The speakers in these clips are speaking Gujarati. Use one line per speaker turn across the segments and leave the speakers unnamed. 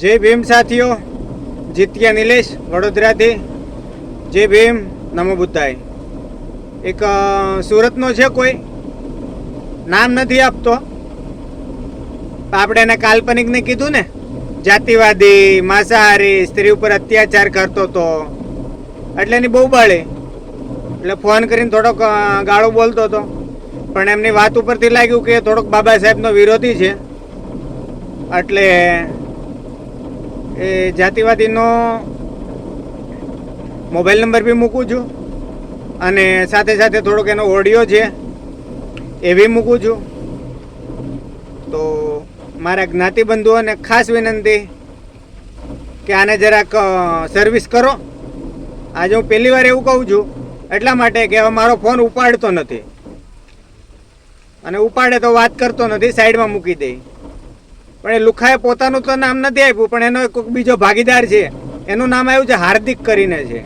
જય ભીમ સાથીઓ, જીત્યા નિલેશ વડોદરાથી. જય ભીમ, નમો બુદ્ધાય. એક સુરતનો છે કોઈ? નામ નથી આપતો. આપણે એને કાલ્પનિકને કીધું ને, જાતિવાદી, માંસાહારી, સ્ત્રી ઉપર અત્યાચાર કરતો તો. એટલે એની બહુ બળી. એટલે ફોન કરીને થોડોક ગાળો બોલતો હતો પણ એમની વાત ઉપરથી લાગ્યું કે થોડોક બાબા સાહેબનો વિરોધી છે. એટલે એ જાતિવાદીનો મોબાઈલ નંબર બી મૂકું છું અને સાથે સાથે થોડોક એનો ઓડિયો છે એ બી મૂકું છું. તો મારા જ્ઞાતિબંધુઓને ખાસ વિનંતી કે આને જરાક સર્વિસ કરો. આજે હું પહેલી વાર એવું કહું છું, એટલા માટે કે હવે મારો ફોન ઉપાડતો નથી. અને ઉપાડે તો વાત કરતો નથી સાઈડમાં મૂકી દે. પણ એ લુખાએ પોતાનું તો નામ નથી આપ્યું, પણ એનો કોઈક બીજો ભાગીદાર છે. એનું નામ આવ્યું છે હાર્દિક કરીને છે.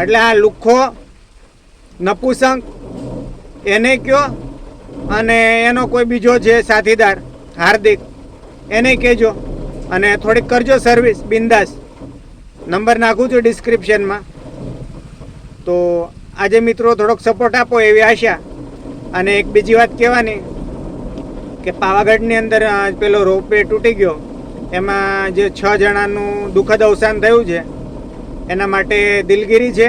એટલે આ લુખ્ખો નપુસંગ, એને કયો અને એનો કોઈ બીજો છે સાથીદાર, હાર્દિક, એને કહેજો. અને થોડીક કરજો સર્વિસ બિંદાસ. નંબર નાખું છું ડિસ્ક્રિપ્શનમાં તો આજે મિત્રો થોડોક સપોર્ટ આપો એવી આશા. અને એક બીજી વાત કહેવાની કે પાવાગઢની અંદર પેલો રોપવે તૂટી ગયો. એમાં જે છ જણાનું દુઃખદ અવસાન થયું છે, એના માટે દિલગીરી છે.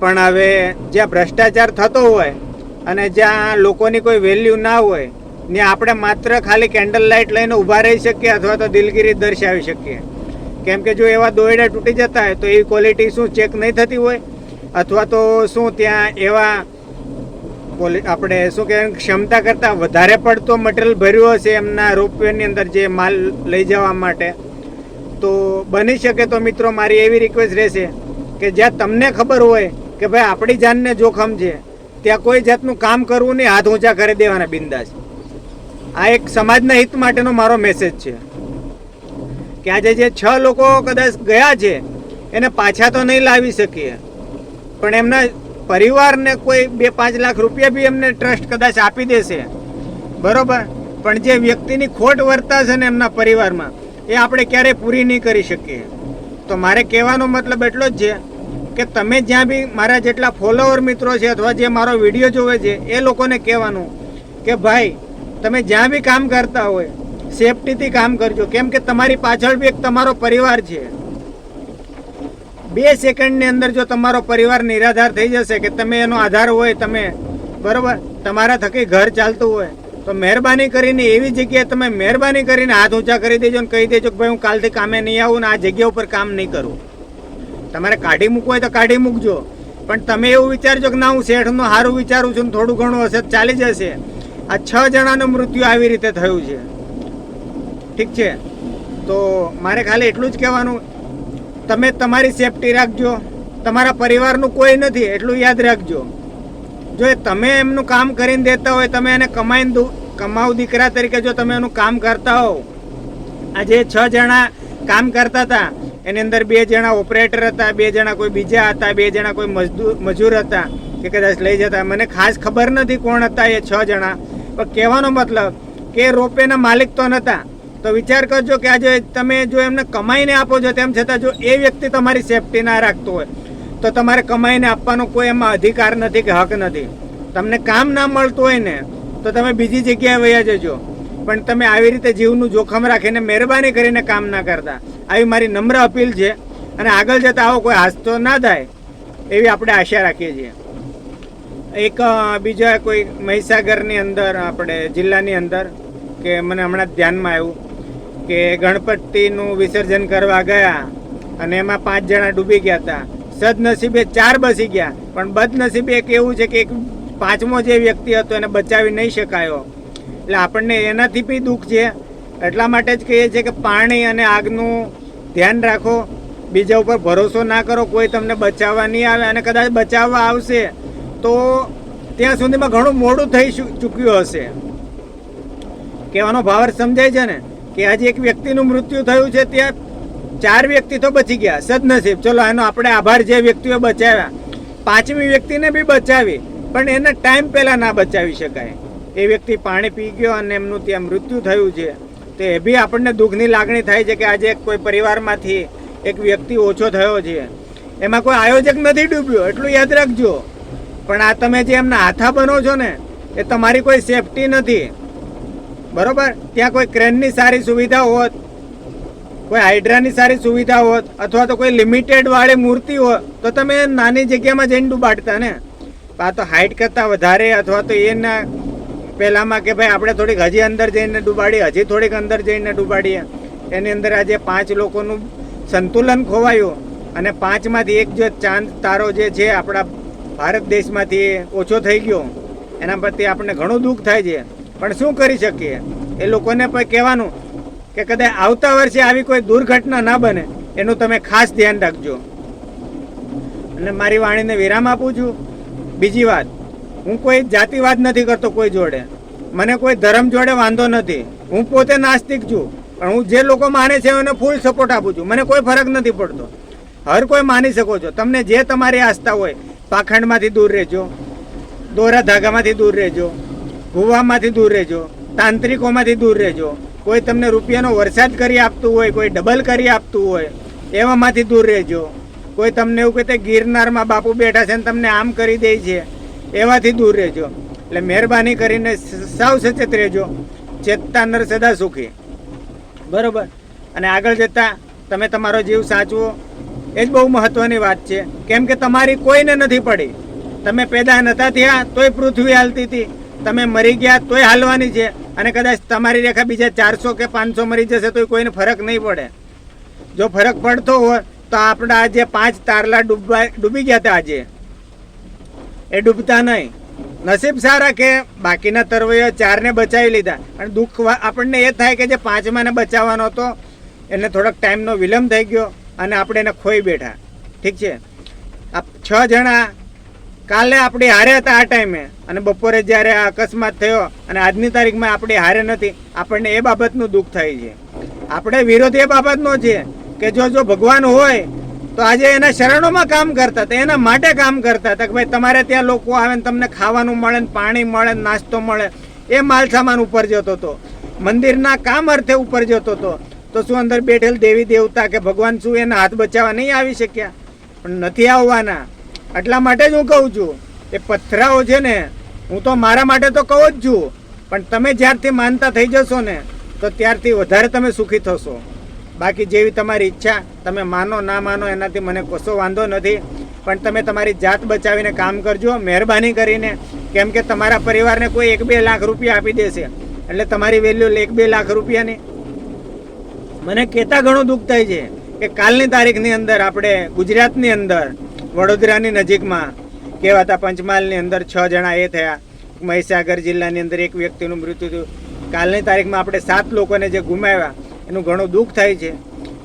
પણ હવે જ્યાં ભ્રષ્ટાચાર થતો હોય અને જ્યાં લોકોની કોઈ વેલ્યુ ના હોય, ને આપણે માત્ર ખાલી કેન્ડલ લાઇટ લઈને ઊભા રહી શકીએ અથવા તો દિલગીરી દર્શાવી શકીએ. કેમ કે જો એવા દોયડા તૂટી જતા હોય, તો એવી ક્વોલિટી શું ચેક નહીં થતી હોય? અથવા તો શું ત્યાં એવા આપણે શું કહેવાય, ક્ષમતા કરતાં વધારે પડતો મટીરિયલ ભર્યો હશે એમના રોપવેની અંદર જે માલ લઈ જવા માટે. તો બની શકે તો મિત્રો, મારી એવી રિક્વેસ્ટ રહેશે કે જ્યાં તમને ખબર હોય કે ભાઈ આપણી જાનને જોખમ છે, ત્યાં કોઈ જાતનું કામ કરવું નહીં, હાથ ઊંચા કરી દેવાના, બિંદાસ. આ એક સમાજના હિત માટેનો મારો મેસેજ છે. કે આજે જે છ લોકો કદાચ ગયા છે, એને પાછા તો નહીં લાવી શકીએ. પણ એમના પરિવારને કોઈ બે પાંચ લાખ રૂપિયા બી એમને ટ્રસ્ટ કદાચ આપી દેશે. બરોબર? પણ જે વ્યક્તિની ખોટ વર્તા છે ને એમના પરિવારમાં, એ આપણે ક્યારેય પૂરી નહીં કરી શકીએ. તો મારે કહેવાનો મતલબ એટલો જ છે કે તમે જ્યાં બી મારા જેટલા ફોલોવર મિત્રો છે અથવા જે મારો વીડિયો જોવે છે, એ લોકોને કહેવાનું કે ભાઈ, તમે જ્યાં બી કામ કરતા હોય સેફટીથી કામ કરજો. કેમ કે તમારી પાછળ બી એક તમારો પરિવાર છે. બે સેકન્ડની અંદર જો તમારો પરિવાર નિરાધાર થઈ જશે કે તમે એનો આધાર હોય, તમે બરોબર, તમારા થકી ઘર ચાલતું હોય, તો મહેરબાની કરીને એવી જગ્યાએ તમે મહેરબાની કરીને હાથ ઊંચા કરી દેજો ને કહી દેજો કે ભાઈ હું કાલથી કામે નહીં આવું ને આ જગ્યા ઉપર કામ નહીં કરું. તમારે કાઢી મૂકવું હોય તો કાઢી મૂકજો. પણ તમે એવું વિચારજો કે ના, હું શેઠનું સારું વિચારું છું ને થોડું ઘણું હશે ચાલી જશે. આ છ જણાનું મૃત્યુ આવી રીતે થયું છે. ઠીક છે? તો મારે ખાલી એટલું જ કહેવાનું તમે તમારી સેફટી રાખજો. તમારા પરિવારનું કોઈ નથી, એટલું યાદ રાખજો. જો એ તમે એમનું કામ કરીને દેતા હોય, તમે એને કમાઈને કમાવ દીકરા તરીકે જો તમે એનું કામ કરતા હો આજે છ જણા કામ કરતા હતા. એની અંદર બે જણા ઓપરેટર હતા, બે જણા કોઈ બીજા હતા, બે જણા કોઈ મજદૂર મજૂર હતા, કે કદાચ લઈ જતા. મને ખાસ ખબર નથી કોણ હતા એ છ જણા. પણ કહેવાનો મતલબ કે રોપેના માલિક તો નહોતા. તો વિચાર કરજો કે આજે તમે જો એમને કમાઈને આપો છો, તેમ છતાં જો એ વ્યક્તિ તમારી સેફટી ના રાખતો હોય, તો તમારે કમાઈને આપવાનો કોઈ એમાં અધિકાર નથી કે હક નથી. તમને કામ ના મળતું હોય ને, તો તમે બીજી જગ્યાએ વયા જજો. પણ તમે આવી રીતે જીવનું જોખમ રાખીને મહેરબાની કરીને કામ ના કરતા. આવી મારી નમ્ર અપીલ છે અને આગળ જતા આવો, કોઈ હાસ્તો ના થાય, એવી આપણે આશા રાખીએ છીએ. એક બીજા કોઈ મહીસાગરની અંદર, આપણે જિલ્લાની અંદર, કે મને હમણાં ધ્યાનમાં આવ્યું કે ગણપતિનું વિસર્જન કરવા ગયા અને એમાં પાંચ જણા ડૂબી ગયા હતા. સદનસીબે ચાર બસી ગયા. પણ બદનસીબે એક એવું છે કે એક પાંચમો જે વ્યક્તિ હતો એને બચાવી નહીં શકાયો. એટલે આપણને એનાથી બી દુઃખ છે. એટલા માટે જ કહીએ છીએ કે પાણી અને આગનું ધ્યાન રાખો. બીજા ઉપર ભરોસો ના કરો. કોઈ તમને બચાવવા નહીં આવે અને કદાચ બચાવવા આવશે, તો ત્યાં સુધીમાં ઘણું મોડું થઈ ચૂક્યું હશે. કહેવાનો ભાવ સમજાય છે ને? કે આજે એક વ્યક્તિનું મૃત્યુ થયું છે, ત્યાં ચાર વ્યક્તિ તો બચી ગયા, સદનસીબ. ચલો, એનો આપણે આભાર જે વ્યક્તિઓ બચાવ્યા. પાંચમી વ્યક્તિને બી બચાવી, પણ એને ટાઈમ પહેલાં ના બચાવી શકાય. એ વ્યક્તિ પાણી પી ગયો અને એમનું ત્યાં મૃત્યુ થયું છે. તો એ બી આપણને દુઃખની લાગણી થાય છે કે આજે કોઈ પરિવારમાંથી એક વ્યક્તિ ઓછો થયો છે. એમાં કોઈ આયોજક નથી ડૂબ્યો, એટલું યાદ રાખજો. પણ આ તમે જે એમના હાથા બનો છો ને, એ તમારી કોઈ સેફટી નથી. બરોબર? ત્યાં કોઈ ક્રેનની સારી સુવિધા હોત, કોઈ હાઇડ્રાની સારી સુવિધા હોત, અથવા તો કોઈ લિમિટેડ વાળી મૂર્તિ હોત, તો તમે નાની જગ્યામાં જઈને ડૂબાડતા ને? આ તો હાઇટ કરતાં વધારે, અથવા તો એના પહેલાંમાં કે ભાઈ આપણે થોડીક હજી અંદર જઈને ડૂબાડીએ, હજી થોડીક અંદર જઈને ડૂબાડીએ. એની અંદર આજે પાંચ લોકોનું સંતુલન ખોવાયું અને પાંચમાંથી એક જે ચાંદ તારો જે છે આપણા ભારત દેશમાંથી ઓછો થઈ ગયો, એના પરથી આપણને ઘણું દુઃખ થાય છે. પણ શું કરી શકીએ? એ લોકોને પણ કહેવાનું કે કદાચ આવતા વર્ષે આવી કોઈ દુર્ઘટના ના બને, એનું તમે ખાસ ધ્યાન રાખજો. અને મારી વાણીને વિરામ આપું છું. બીજી વાત, હું કોઈ જાતિવાદ નથી કરતો કોઈ જોડે. મને કોઈ ધર્મ જોડે વાંધો નથી. હું પોતે નાસ્તિક છું, પણ હું જે લોકો માને છે એને ફૂલ સપોર્ટ આપું છું. મને કોઈ ફરક નથી પડતો. હર કોઈ માની શકો છો. તમને જે તમારી આસ્થા હોય, પાખંડમાંથી દૂર રહેજો. દોરા ધાગામાંથી દૂર રહેજો. ભૂવામાંથી દૂર રહેજો, તાંત્રિકોમાંથી દૂર રહેજો. કોઈ તમને રૂપિયાનો વરસાદ કરી આપતું હોય, કોઈ ડબલ કરી આપતું હોય, એવામાંથી દૂર રહેજો. કોઈ તમને એવું કહેતે ગિરનારમાં બાપુ બેઠા છે ને તમને આમ કરી દે છે, એવાથી દૂર રહેજો. એટલે મહેરબાની કરીને સાવ સચેત રહેજો. ચેતતા નર સદા સુખી. બરોબર? અને આગળ જતાં તમે તમારો જીવ સાચવો. એ જ બહુ મહત્વની વાત છે. કેમ કે તમારી કોઈને નથી પડી. તમે પેદા નતા થયા, તોય પૃથ્વી હાલતી હતી. તમે મરી ગયા તોય હાલવાની છે. અને કદાચ તમારી રેખા બીજા ચારસો કે પાંચસો મરી જશે તો કોઈને ફરક નહીં પડે. જો ફરક પડતો હોય તો આપણા આજે પાંચ તારલા ડૂબવા ડૂબી ગયા હતા આજે. એ ડૂબતા નહીં. નસીબ સારા કે બાકીના તરવૈયા ચારને બચાવી લીધા. અને દુઃખ આપણને એ થાય કે જે પાંચમાને બચાવવાનો હતો, એને થોડોક ટાઈમનો વિલંબ થઈ ગયો અને આપણે એને ખોઈ બેઠા. ઠીક છે? આ છ જણા કાલે આપણે હારે હતા આ ટાઈમે અને બપોરે જ્યારે આ અકસ્માત થયો અને આજની તારીખમાં આપણે હારે નથી, આપણને એ બાબતનું દુઃખ થાય છે. આપણે વિરોધ એ બાબતનો છે કે જો જો ભગવાન હોય, તો આજે એના શરણોમાં કામ કરતા હતા, એના માટે કામ કરતા હતા કે ભાઈ તમારે ત્યાં લોકો આવે ને તમને ખાવાનું મળે ને પાણી મળે ને નાસ્તો મળે, એ માલ સામાન ઉપર જતો હતો. મંદિરના કામ અર્થે ઉપર જતો હતો. તો શું અંદર બેઠેલ દેવી દેવતા કે ભગવાન શું એના હાથ બચાવવા નહીં આવી શક્યા? પણ નથી આવવાના. એટલા માટે જ હું કહું છું એ પથરાઓ છે ને, હું તો મારા માટે તો કહું જ છું, પણ તમે જ્યારથી માનતા થઈ જશો ને, તો ત્યારથી વધારે તમે સુખી થશો. બાકી જેવી તમારી ઈચ્છા, તમે માનો, ના માનો, એનાથી મને કશો વાંધો નથી, પણ તમે તમારી જાત બચાવીને કામ કરજો, મહેરબાની કરીને. કેમ કે તમારા પરિવારને કોઈ એક બે લાખ રૂપિયા આપી દેશે, એટલે તમારી વેલ્યુ એક બે લાખ રૂપિયાની. મને કહેતા ઘણું દુઃખ થાય છે કે કાલની તારીખની અંદર આપણે ગુજરાતની અંદર વડોદરાની નજીકમાં કહેવાતા પંચમહાલની અંદર છ જણા એ થયા. મહીસાગર જિલ્લાની અંદર એક વ્યક્તિનું મૃત્યુ થયું. કાલની તારીખમાં આપણે સાત લોકોને જે ગુમાવ્યા, એનું ઘણું દુઃખ થાય છે.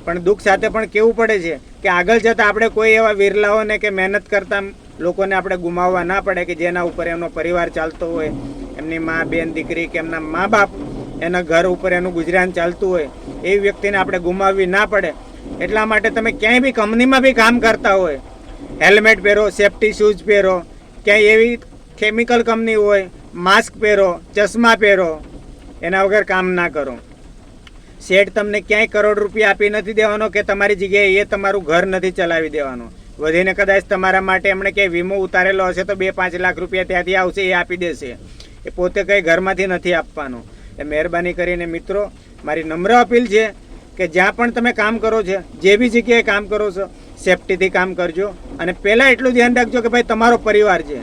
પણ દુઃખ સાથે પણ કેવું પડે છે કે આગળ જતાં આપણે કોઈ એવા વિરલાઓને કે મહેનત કરતા લોકોને આપણે ગુમાવવા ના પડે કે જેના ઉપર એમનો પરિવાર ચાલતો હોય, એમની મા, બેન, દીકરી કે એમના મા બાપ એના ઘર ઉપર એનું ગુજરાન ચાલતું હોય એવી વ્યક્તિને આપણે ગુમાવવી ના પડે. એટલા માટે તમે ક્યાંય બી કંપનીમાં બી કામ કરતા હોય હેલ્મેટ પહેરો, સેફટી શૂઝ પહેરો, ક્યાંય એવી કેમિકલ કંપની હોય, માસ્ક પહેરો, ચશ્મા પહેરો, એના વગર કામ ના કરો. શેઠ તમને ક્યાંય કરોડ રૂપિયા આપી નથી દેવાનો કે તમારી જગ્યાએ એ તમારું ઘર નથી ચલાવી દેવાનું. વધીને કદાચ તમારા માટે એમણે ક્યાંય વીમો ઉતારેલો હશે તો બે પાંચ લાખ રૂપિયા ત્યાંથી આવશે, એ આપી દેશે. એ પોતે કંઈ ઘરમાંથી નથી આપવાનું. એ મહેરબાની કરીને મિત્રો, મારી નમ્ર અપીલ છે કે જ્યાં પણ તમે કામ કરો છો, જે બી જગ્યાએ કામ કરો છો સેફટીથી કામ કરજો. અને પહેલાં એટલું ધ્યાન રાખજો કે ભાઈ તમારો પરિવાર છે.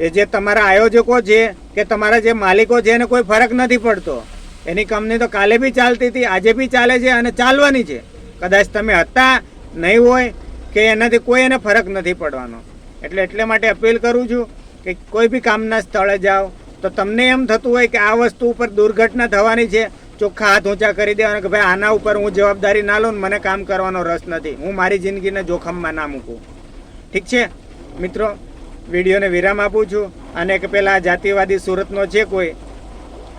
એ જે તમારા આયોજકો છે કે તમારા જે માલિકો છે, એને કોઈ ફરક નથી પડતો. એની કંપની તો કાલે બી ચાલતી હતી, આજે બી ચાલે છે અને ચાલવાની છે. કદાચ તમે હતા, નહીં હોય, કે એનાથી કોઈ એને ફરક નથી પડવાનો. એટલે એટલે માટે અપીલ કરું છું કે કોઈ બી કામના સ્થળે જાઓ. તો તમને એમ થતું હોય કે આ વસ્તુ ઉપર દુર્ઘટના થવાની છે ચોખ્ખા હાથ ઊંચા કરી દેવાના કે ભાઈ આના ઉપર હું જવાબદારી ના લઉં મને કામ કરવાનો રસ નથી. હું મારી જિંદગીને જોખમમાં ના મૂકું. ઠીક છે? મિત્રો, વિડીયોને વિરામ આપું છું અને કે પેલા જાતિવાદી સુરતનો છે કોઈ,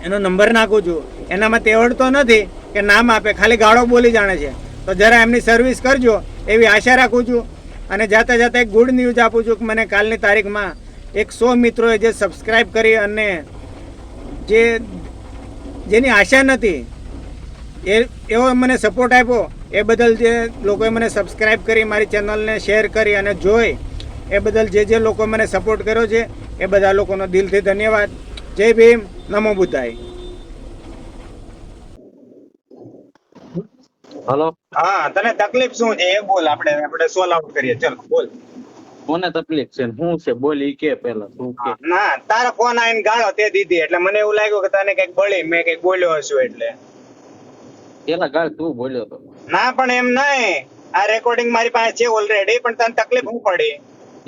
એનો નંબર નાખું છું. એનામાં તેવડતો નથી કે નામ આપે, ખાલી ગાળો બોલી જાણે છે. તો જરા એમની સર્વિસ કરજો, એવી આશા રાખું છું. અને જાતે જાતે એક ગુડ ન્યૂઝ આપું છું કે મને કાલની તારીખમાં એક સો મિત્રોએ જે સબસ્ક્રાઈબ કરી અને જે જેની આશા નથી એ એવો મને સપોર્ટ આપ્યો એ બદલ જે લોકોએ મને સબસ્ક્રાઇબ કરી મારી ચેનલને શેર કરી અને જોઈ એ બદલ જે જે લોકો મને સપોર્ટ કર્યો છે એ બધા લોકોનો દિલથી ધન્યવાદ. જય ભીમ નમો બુદ્ધાય.
હલો.
હા તને તકલીફ શું છે? એ બોલ આપણે આપણે સોલ્વ આઉટ કરીએ. ચલ બોલ.
કોને તકલીફ છે શું છે? બોલી કે પેલા શું કે?
ના તારો ફોન આવીને ગાળો તે દીધી એટલે મને એવું લાગ્યું કે તને કંઈક બળી મેં કંઈક બોલ્યો હશું એટલે.
પેલા ગાળ તું બોલ્યો તો.
ના પણ એમ નહીં. આ રેકોર્ડિંગ મારી પાસે છે ઓલરેડી પણ તને તકલીફ શું પડી?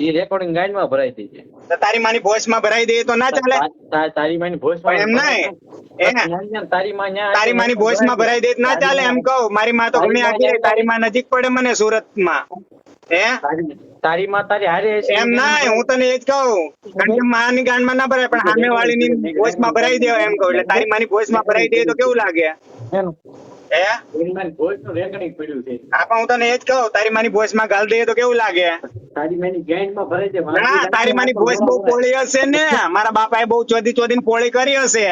એ રેકોર્ડિંગ ગાઈનમાં ભરાઈ છે.
તો તારી માની વોઇસમાં ભરાઈ દઈએ તો ના ચાલે?
તારી માની
ભોજમાં એમ નહીં.
તારી માં
તારી માની વોઇસમાં ભરાઈ દઈએ તો ના ચાલે એમ કહું. મારી માં તો ઘણી આગળ તારી માં નજીક પડે મને સુરતમાં. હે?
તારી- માં તારી હારે.
એમ ના હું તને એ જ કહું. કારણ કે માની ગાંડમાં ના ભરાય પણ સામે વાળીની ભોજમાં ભરાઈ દેવા એમ કહું. એટલે તારી માની ભોજમાં ભરાઈ દે તો કેવું લાગે? હે? હા પણ હું તને એ જ કહું. તારી માની ભોજમાં ગાલ દઈએ તો કેવું લાગે?
તારી માની ગાઈડમાં ભરાઈ છે
ના તારી માની ભોજ બહુ પોળી હશે ને. મારા બાપાએ બહુ ચોધી ચોધીને પોળી કરી હશે.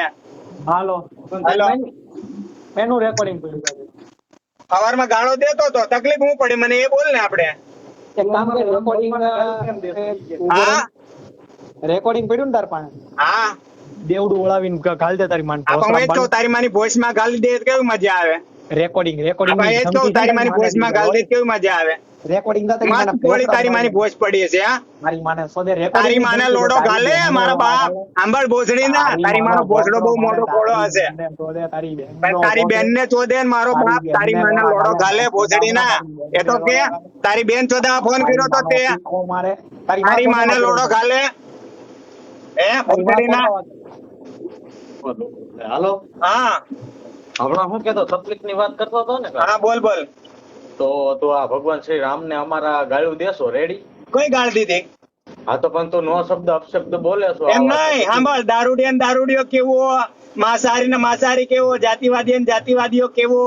હાલો.
હાલો.
એનું રેકોર્ડિંગ પડ્યું
સવારમાં ગાળો દેતો તો તકલીફ હું પડી મને એ બોલ ને આપણે.
એક કામ કર રેકોર્ડિંગ
હા.
રેકોર્ડિંગ પડ્યું ને તાર પાસે?
હા.
દેવડું ઓળાવીને ગાલ દે તારી માન
પણ એ તારી માની વોઇસમાં ગાલી દે કેવી મજા આવે?
રેકોર્ડિંગ રેકોર્ડિંગ
એ તારી માની વોઇસમાં ગાલ દે કેવી મજા આવે?
રેકોર્ડિંગ તો
મારી તારી મારી ભોજ પડી હશે હા?
મારી માને સોદે રેકોર્ડિંગ
તારી માને લોડો ગાલે મારા બાપ આંબળ ભોસડી ના તારી માનો ભોસડો બહુ મોટો કોળો હશે.
સોદે તારી બેન
પણ તારી બેન ને ચોદે ને મારો બાપ તારી માને લોડો ગાલે ભોસડી ના. એ તો કે તારી બેન ચોદા ફોન કર્યો તો તે.
મારે.
તારી માને લોડો ગાલે. એ ભોસડી ના?
હાલો
હા.
હમણાં હું કેતો તકલીફની વાત કરતો હતો ને
હા બોલ બોલ.
તો તો આ ભગવાન શ્રી રામ ને અમારા ગાળું દેશો રેડી
કઈ ગાળ દીધી?
હા તો પણ તું નો શબ્દ અપશબ્દ બોલે છો.
એમ નહીં સાંભળ દારૂડિયા ને દારૂડિયો કેવો માંસાહારી ને માંસાહારી કેવો જાતિવાદી ને જાતિવાદીઓ કેવો?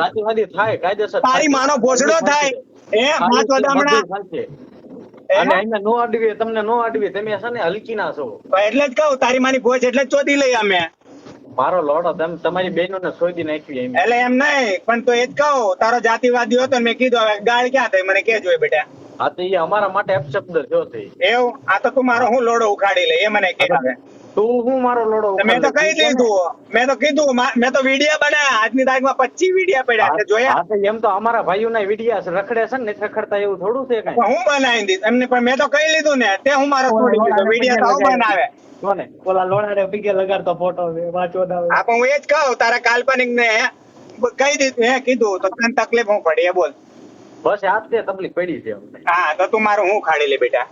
જાતિવાદી થાય કાયદેસર
તારી માનો ભોસડો થાય. એ
બધું
વદામણા?
અને અહીંયા નો અડવી તમને નો અડવી તમે છે ને હલકી ના છો.
એટલે જ કહું તારી માની ભોજ એટલે જ ચોધી લઈ અમે.
મારો લોડો તમે તમારી બહેનો ને શોધી નાખ્યું એમ.
એટલે એમ નહીં પણ તો એ જ કહું તારો જાતિવાદી હતો મેં કીધું હવે ગાળ ક્યાં થઈ? મને કે જોઈ બેટા.
હા તો એ અમારા માટે અપશબ્દ થયો થઈ.
એવું? આ તો તું મારો હું લોડો ઉખાડી લે એ મને કે
તું હું મારો લોડો
મેં તો કહી દીધું. મેં તો કીધું મેં તો વીડિયો બનાવ્યા આજની તારીખમાં પચીસ વીડિયો પડ્યા છે જોયા?
એમ તો અમારા ભાઈઓ ના વિડિયા રખડે છે ને રખડતા એવું થોડું છે કઈ.
હું બનાવી દીધું એમને પણ મેં તો કહી લીધું ને તે હું મારો છોડી દીધો. વીડિયો તો બનાવે.
કોને? ઓલા લોડાને પીગે લગાડતો ફોટો વાંચો
હા પણ હું એ જ કહું તારા કાલ્પનિક ને કહી દીધું હે કીધું તો તને તકલીફ હું પડી એ બોલ.
બસ આ તકલીફ પડી છે
હા તો તું મારું હું ખાડી લે બેટા?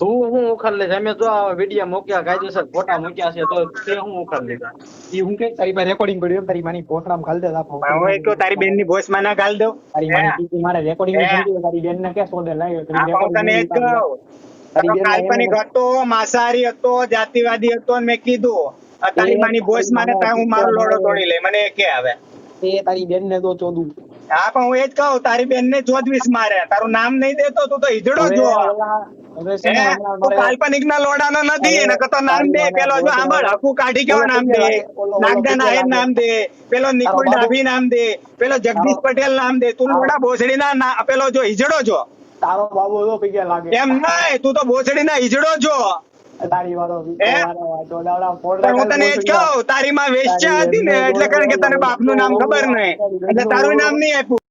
તું હું ઉખાડ લે અમે જો આ વિડિયા મૂક્યા કાયદેસર ફોટા મૂક્યા છે તો તે હું ઉખાડ લીધા
ઈ હું કે તારી પાસે રેકોર્ડિંગ પડ્યું એમ તારી માની પોખડામાં ખાલ દે
આપો હું કહું તારી બેનની ભોસમાં ના ગાલ દઉં.
તારી માની કીધી મારે રેકોર્ડિંગ
હે?
તારી બેન ને કે સોદે લાવ્યો?
એ જ કાલ્પનિક હતો માંસાહારી હતો જાતિવાદી હતો ને મેં કીધું. તારી માની ભોસમાં ને હું મારો લોડો તોડી લે મને કે આવે
તે તારી બેન ને તો ચોદું.
હા પણ હું એ જ કહું તારી બેન ને ચોદવીસ મારે. તારું નામ નહીં દેતો તું તો હિજડો જો
છે ને
કાલ્પનિક ના નથી એને તો નામ દે. પેલો જો આંબળ હકુ કાઢી
ગયો
નામ દે. નાગદા નાયર નામ દે. પેલો નિકુલ ડાભી નામ દે. પેલો જગદીશ પટેલ નામ દે. તું લોડા ભોસડી ના પેલો જો હિજડો જો.
તારો બાબુ
એમ નહીં તું તો ભોસડી ના હિજડો જો.
તારી વાળો
હે?
ફોડ
તને એ જ. કહું તારી માં વેશ્યા હતી ને એટલે કારણ કે તને બાપનું નામ ખબર નહીં. એટલે તારું નામ નહીં આપ્યું.